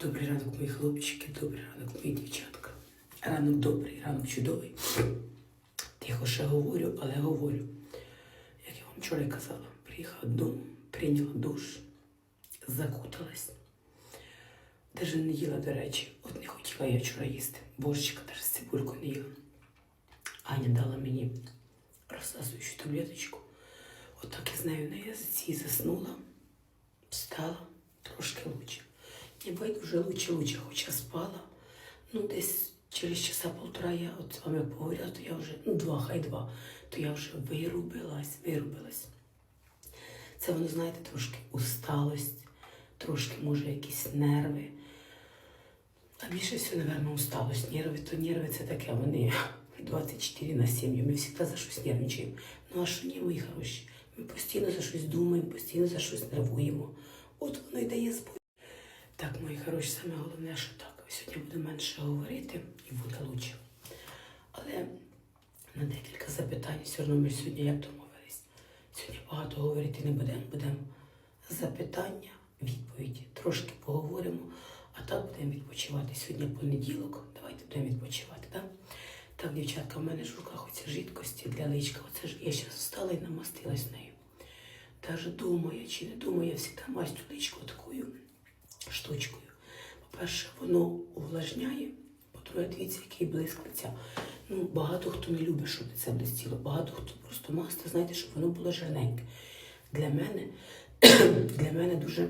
Добрий ранок, мої хлопчики, добрий ранок, мої дівчатка. Ранок добрий, ранок чудовий. Тихо ще говорю, але говорю. Як я вам вчора казала, приїхала додому, прийняла душ, закуталась. Даже не їла, до речі. От не хотіла я вчора їсти. Борщика навіть з цибулькою не їла. Аня дала мені розсасуючу таблеточку. Отак я з нею на язиці заснула, встала трошки лучше. Не байдуже лучше, лучше, хоча спала. Ну, десь через часа полтора я от з вами поговорила, то я вже, ну, два, хай два, то я вже вирубилась, вирубилась. Це воно, знаєте, трошки усталость, трошки, може, якісь нерви. А більше всього, напевно, усталость. Нерви, то нерви це таке, вони 24 на 7. Ми завжди за щось нервничаємо. Ну а що ні, мої хороші? Ми постійно за щось думаємо, постійно за щось нервуємо. От воно й дає збой. Так, мої хороші, саме головне, що так. Сьогодні буду менше говорити і буде лучше. Але на декілька запитань все одно ми сьогодні як домовились. Сьогодні багато говорити не будемо. Будемо запитання, відповіді. Трошки поговоримо, а так будемо відпочивати. Сьогодні понеділок. Давайте будемо відпочивати, так? Так, дівчатка, в мене ж в руках оці жидкості для личка. Оце ж я зараз встала і намастилась нею. Даже думаю, чи не думаю, я завжди мастю личко такою штучкою. По-перше, воно увлажняє, по-друге, дивіться, який блиск. Ну, багато хто не любить, щоб це блистіло. Багато хто просто масти, знаєте, щоб воно було жирненьке. Для мене, для мене дуже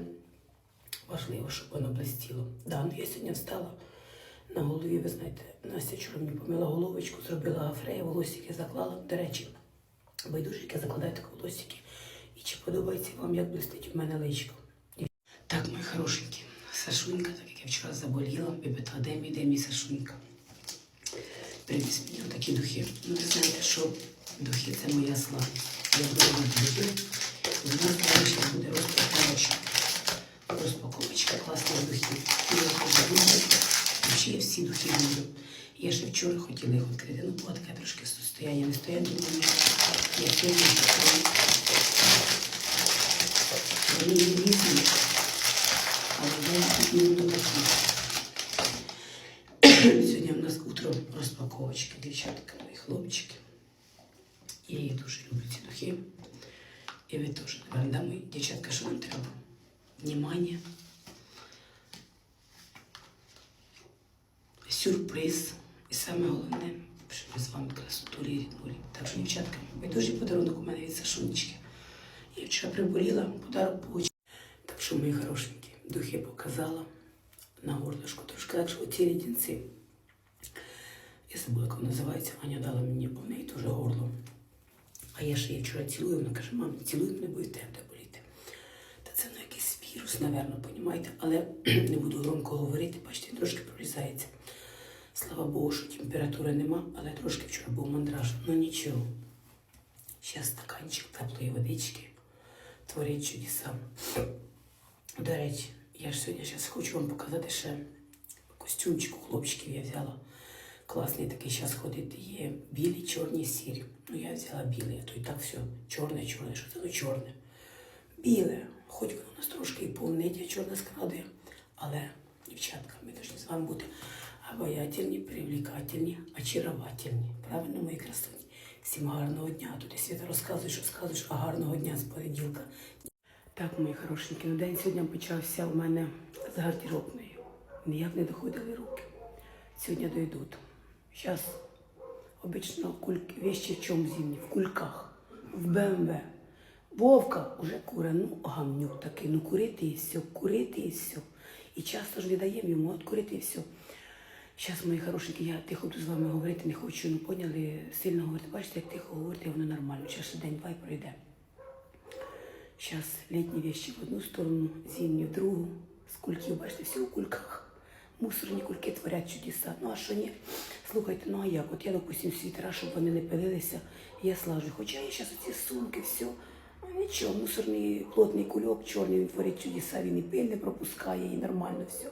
важливо, щоб воно блистіло. Да, ну я сьогодні встала на голові, ви знаєте, Настя вчора мені помила головочку, зробила афрея, волосики заклала. До речі, байдужики закладаю такі волосики. І чи подобається вам, як блистить в мене личко? Хорошенькі, Сашунька, так як я вчора заболіла, бібета, де мій, де мій Сашунька? Привіз мені такі духи. Ну, ви знаєте, що духи це моя слабість. Я буду робити духи. І в нас буде розпаковочка. Розпаковочка класних духів. І я хочу думати, чи я всі духи люблю. Я ще вчора хотіла їх відкрити. Ну, було таке трошки состояння, не стояння. Думаю, я сьогодні. Вони є різні, але я не буду такі. Сьогодні у нас утро розпаковочки, дівчатка, мої хлопчики. Я їх дуже люблю, ці духи. І ви теж, напевно, да, мої дівчатка, що вам треба? Внимание. Сюрприз. І саме головне, щоб я з вами красоту ріднулі. Так що, дівчатка, байдужий подарунок у мене від Сашунечки. Я вчора приболіла, подарок получила. Так що, мої хорошенькі, духи показала на горлышко трошки. Так що оці лідінці. Я забула, як вона називається. Аня дала мені, в неї теж горло. А я ще її вчора цілую, вона каже, мам, цілуй мене, бо і тебе боліти. Та це ну, якийсь вірус, напевно, понімаєте? Але не буду громко говорити, бачите, трошки прорізається. Слава Богу, що температури нема, але трошки вчора був мандраж. Ну нічого. Зараз стаканчик теплої водички творить чудеса. До речі, я ж сьогодні зараз хочу вам показати ще костюмчик у хлопчиків я взяла. Класний такий зараз ходити. Є білі, чорні, сірі. Ну я взяла білий, а то і так все чорне, чорне. Що це ну чорне? Біле. Хоч воно у нас трошки і повнидя чорне скрадує. Але, дівчатка, ми повинні з вами бути обаятельні, привлекательні, очаровательні. Правильно, мої красуні? Всім гарного дня. Тут і Свята розказує, що скажеш, а гарного дня з понеділка. Так, мої хорошенькі, ну день сьогодні почався у мене з гардеробною. Ніяк не доходили руки. Сьогодні дойдуть. Зараз обично кульки, вещи в чому зимні? В кульках, в БМВ. Вовка уже куре, ну гамнюк такий, ну курити і все, курити і все. І часто ж не даємо йому от курити і все. Зараз, мої хорошенькі, я тихо буду з вами говорити, не хочу, ну поняли, сильно говорити. Бачите, як тихо говорити, воно нормально. Зараз ще день-два і пройде. Зараз літні вещи в одну сторону, зимні в другу. З кульків, бачите, все у кульках. Мусорні кульки творять чудеса. Ну а що ні? Слухайте, ну а як? От я, допустим, світера, щоб вони не пилилися, я слажу. Хоча я зараз оці сумки, все. А нічого, мусорний плотний кульок, чорний, він творить чудеса, він і пиль не пропускає, і нормально все.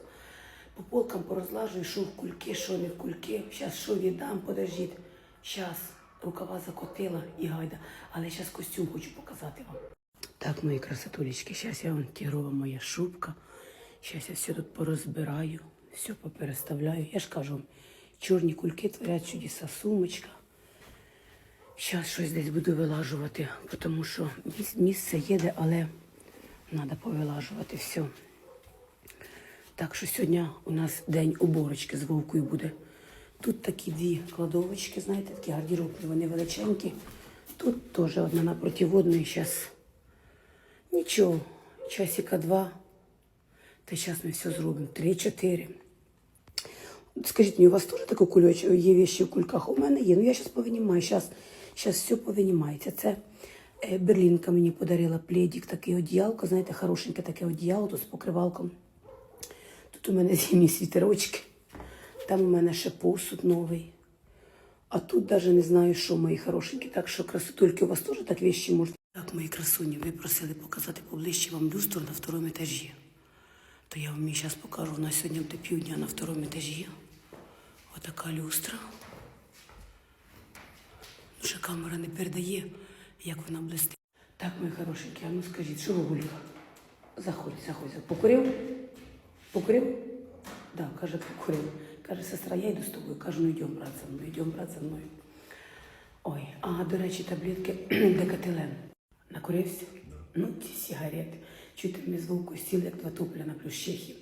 По полкам порозлажую, що в кульки, що не в кульки. Зараз що віддам, подождіть. Зараз рукава закотила і гайда. Але зараз костюм хочу показати вам. Так, мої красотулечки, зараз я вам тігрова моя шубка. Зараз я все тут порозбираю, все попереставляю. Я ж кажу, вам, чорні кульки творять чудеса, сумочка. Зараз щось десь буду вилажувати, тому що місце є, але треба повилажувати все. Так що сьогодні у нас день уборочки з вовкою буде. Тут такі дві кладовочки, знаєте, такі гардеробні, вони величенькі. Тут теж одна напроти одної. Зараз нічого, часика два. Та зараз ми все зробимо. Три-чотири. Скажіть мені, у вас теж таке кульоч, є вещі в кульках? У мене є. Ну я зараз повинімаю. Зараз, все повинімається. Це е, Берлінка мені подарила пледик, такий одіялко, знаєте, хорошеньке таке одіяло тут з покривалком. Тут у мене зимні світерочки. Там у мене ще посуд новий. А тут навіть не знаю, що мої хорошенькі. Так що красотульки у вас теж так вещі можна. Так, мої красуні, ви просили показати поближче вам люстру на второму етажі. То я вам її зараз покажу. Нас сьогодні буде півдня на второму етажі. Отака люстра. Ну, камера не передає, як вона блистить. Так, мої хорошенькі, а ну скажіть, що ви? Заходь, заходь. заходь. Покурив? Покурив? Да, каже, покурив. Каже, сестра, я йду з тобою. Кажу, ну йдемо, брат, за мною, йдемо, брат, за мною. Ой, а, до речі, таблетки декателен. Накурився? Ну, ті сигарети. Чуєте, ми з вовкою сіли, як два топля на плюс Чехії.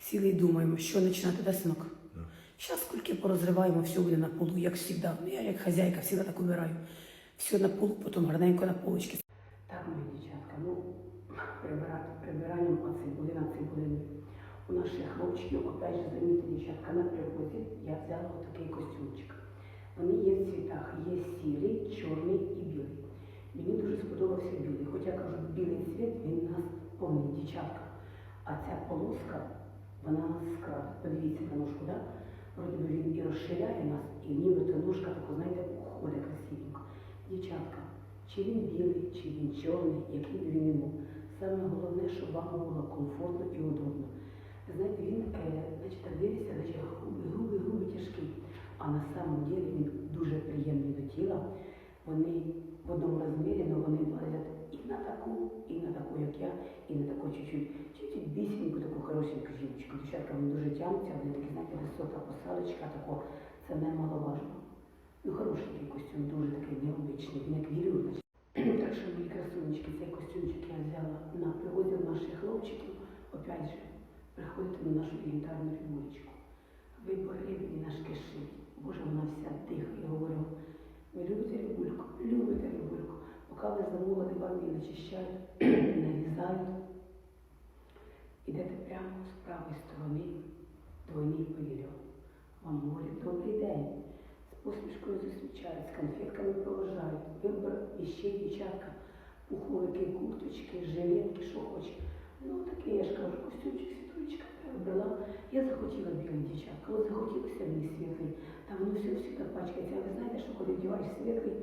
Сіли і думаємо, що починати, да, синок? Зараз кульки порозриваємо, все буде на полу, як завжди. Ну, я як хазяйка завжди так убираю. Все на полу, потім гарненько на полочки. Так, мої дівчатка, ну, прибирати цибулина цибулини. У наших хлопчиків, опять же, замітьте, дівчатка, на привозі я взяла отакий костюмчик. Вони є в цвітах, є сірий, чорний і білий. Мені дуже сподобався білий. Хоча кажу, білий цвіт він нас повний дівчатка. А ця полоска, вона нас скрадить. Подивіться на ножку, да? Вроді би він і розширяє нас, і нібито ножка таку, знаєте, уходить красивенько. Дівчатка, чи він білий, чи він чорний, який б він не був. Саме головне, щоб вам було комфортно і удобно. Знаєте, він, е, значить, дивиться, значить, грубий, грубий, грубий, тяжкий. А на самом деле він дуже приємний до тіла. Вони в одному розмірі, але вони влазять і на таку, і на таку, як я, і на таку чуть-чуть, чуть-чуть бісеньку, таку хорошеньку жіночку. Дівчатка, вони дуже тягнуться, вони такі, знаєте, висока посадочка, тако, це немаловажно. Ну, хорошенький костюм, дуже такий необичний, він як вірю. Так що, мої красунечки, цей костюмчик я взяла на приводі наших хлопчиків. Опять же, приходите на нашу янтарну рибулечку. Вибор рибні наш кишить. Боже, вона вся тиха. Я говорю, ви любите рибульку? Любите рибульку. Поки ви замовили, вам її начищають, нарізають. Ідете прямо з правої сторони, двойний павільйон. Вам говорять, добрий день. З посмішкою зустрічають, з конфетками проважають. Вибор іще дівчатка, пуховики, курточки, жилетки, що хоче. Ну таке, я ж кажу, костюмчик, світулечка. Я захотіла білий дівчатка, от захотілося мені світлий. Там воно все всегда пачкається. А ви знаєте, що коли вдіваєш світлий,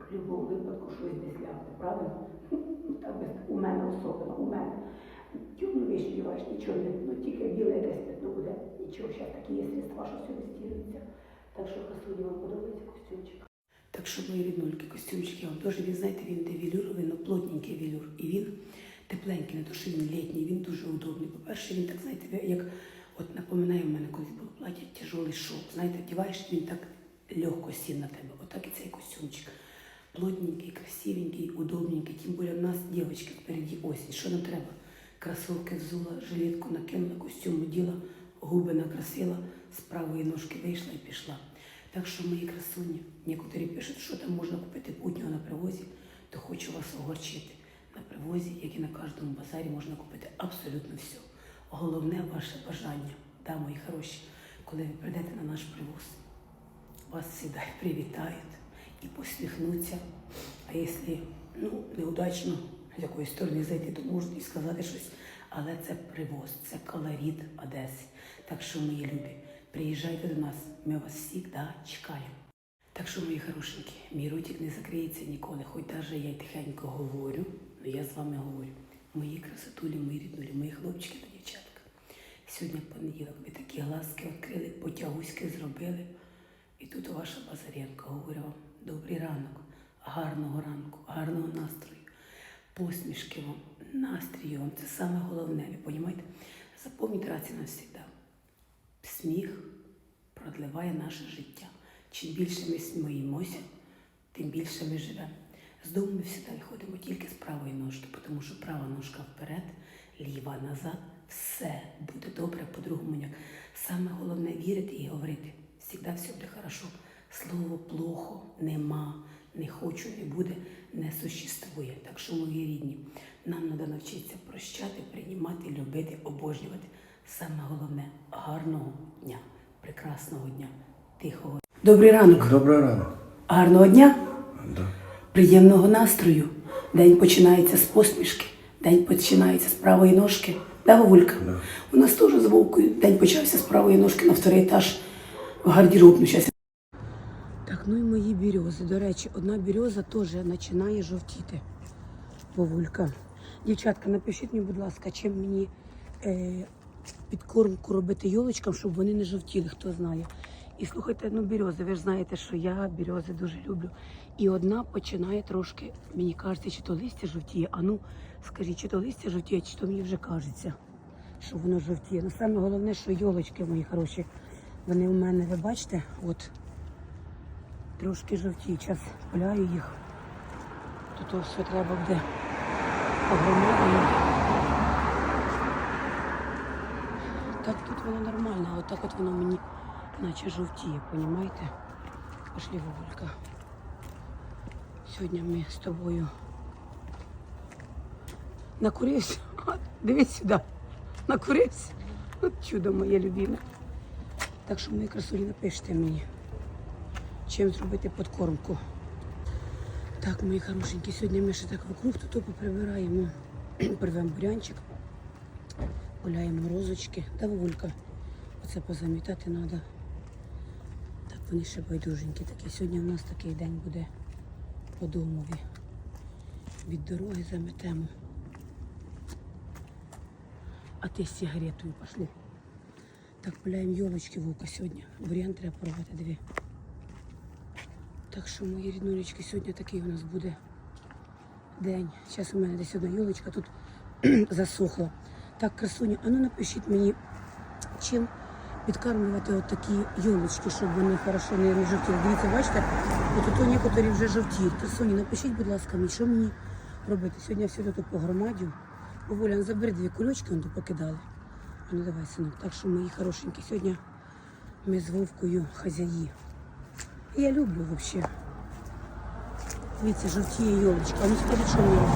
в будь-якому випадку щось десь ляпне, правильно? Так без у мене особливо, у мене. Темну вещь вдіваєш, нічого не, ну тільки біле якесь пятно буде, нічого, зараз такі є средства, що все стілюється. Так що красуні вам подобається костюмчик. Так що мої ріднульки, костюмчик я вам теж, він, знаєте, він де велюровий, але плотненький велюр. І він тепленький, не то, що він літній, він дуже удобний. По-перше, він так, знаєте, як от напоминає в мене, колись було плаття тяжелий шов. Знаєте, вдіваєш, він так легко сів на тебе. Отак і цей костюмчик. Плотненький, красивенький, удобненький. Тим більше в нас, дівчатки, впереді осінь. Що нам треба? Кросовки взула, жилетку накинула, костюм оділа, губи накрасила, з правої ножки вийшла і пішла. Так що, мої красуні, некоторі пишуть, що там можна купити путнього на привозі, то хочу вас огорчити. На привозі, як і на кожному базарі, можна купити абсолютно все. Головне ваше бажання, да, мої хороші, коли ви прийдете на наш привоз, вас завжди привітають і посміхнуться. А якщо ну, неудачно з якоїсь сторони зайти, то можуть і сказати щось. Але це привоз, це колорит Одеси. Так що, мої любі, приїжджайте до нас, ми вас завжди чекаємо. Так що, мої хорошенькі, мій ротик не закриється ніколи, хоч навіть я й тихенько говорю, але я з вами говорю. Мої красотулі, мої ріднулі, мої хлопчики та дівчатка. Сьогодні понеділок, ви такі глазки відкрили, потягуськи зробили. І тут ваша Базаренко говорю вам, добрий ранок, гарного ранку, гарного настрою, посмішки вам, настрій вам це саме головне, ви розумієте? Запомніть раз і. Сміх продливає наше життя. Чим більше ми сміємося, тим більше ми живемо. З дому ми завжди виходимо тільки з правої ножки, тому що права ножка вперед, ліва назад, все буде добре, по-другому ніяк. Саме головне вірити і говорити. Завжди все буде хорошо. Слово плохо нема, не хочу, не буде, не существує. Так що, мої рідні, нам треба навчитися прощати, приймати, любити, обожнювати. Саме головне гарного дня, прекрасного дня, тихого. Добрий ранок, Добрий ранок. гарного дня. Да. Приємного настрою. День починається з посмішки, день починається з правої ножки. Да, Вовулька? Да. У нас теж з Вовкою день почався з правої ножки на вторий етаж в гардеробну. Щас. Так, ну і мої бірьози. До речі, одна бірьоза теж починає жовтіти. Вовулька. Дівчатка, напишіть мені, будь ласка, чим мені е, підкормку робити йолочкам, щоб вони не жовтіли, хто знає. І слухайте, ну бірьози, ви ж знаєте, що я бірьози дуже люблю. І одна починає трошки, мені кажеться, чи то листя жовтіє. А ну, скажіть, чи то листя жовтіє, чи то мені вже кажеться, що воно жовтіє. Ну саме головне, що йолочки мої хороші, вони у мене, ви бачите, от трошки жовтіють. Зараз пуляю їх. Тут то все треба буде погромадити. Так тут воно нормально, а отак от воно мені наче жовтіє, понімаєте? Пошли, Вовулька. Сьогодні ми з тобою накурився. Дивись сюди. Накурився. От чудо моє любиме. Так що, мої красулі, напишіть мені, чим зробити подкормку. Так, мої хорошенькі, сьогодні ми ще так вокруг тут поприбираємо. Порвемо бурянчик, гуляємо розочки. Та вовулька. Оце позамітати треба. Вони ще байдуженькі такі. Сьогодні в нас такий день буде по домові. Від дороги заметемо. А ти з сигаретою пішли. Так, пуляємо йолочки вовка сьогодні. Бурян треба порвати дві. Так що, мої ріднулечки, сьогодні такий у нас буде день. Зараз у мене десь одна йолочка тут засохла. Так, красуня, а ну напишіть мені, чим підкармлювати от такі йолочки, щоб вони хорошо не, жовтіли. Дивіться, бачите, от ото некоторі вже жовтіють. Красуні, напишіть, будь ласка, мені, що мені робити. Сьогодні все тут по громадю. Вовуля, ну, забери дві кульочки, вони покидали. А ну давай, синок. Так що, мої хорошенькі, сьогодні ми з Вовкою хазяї. Я люблю взагалі. Дивіться, жовтіє йолочка. А ну скажіть, що мені робити?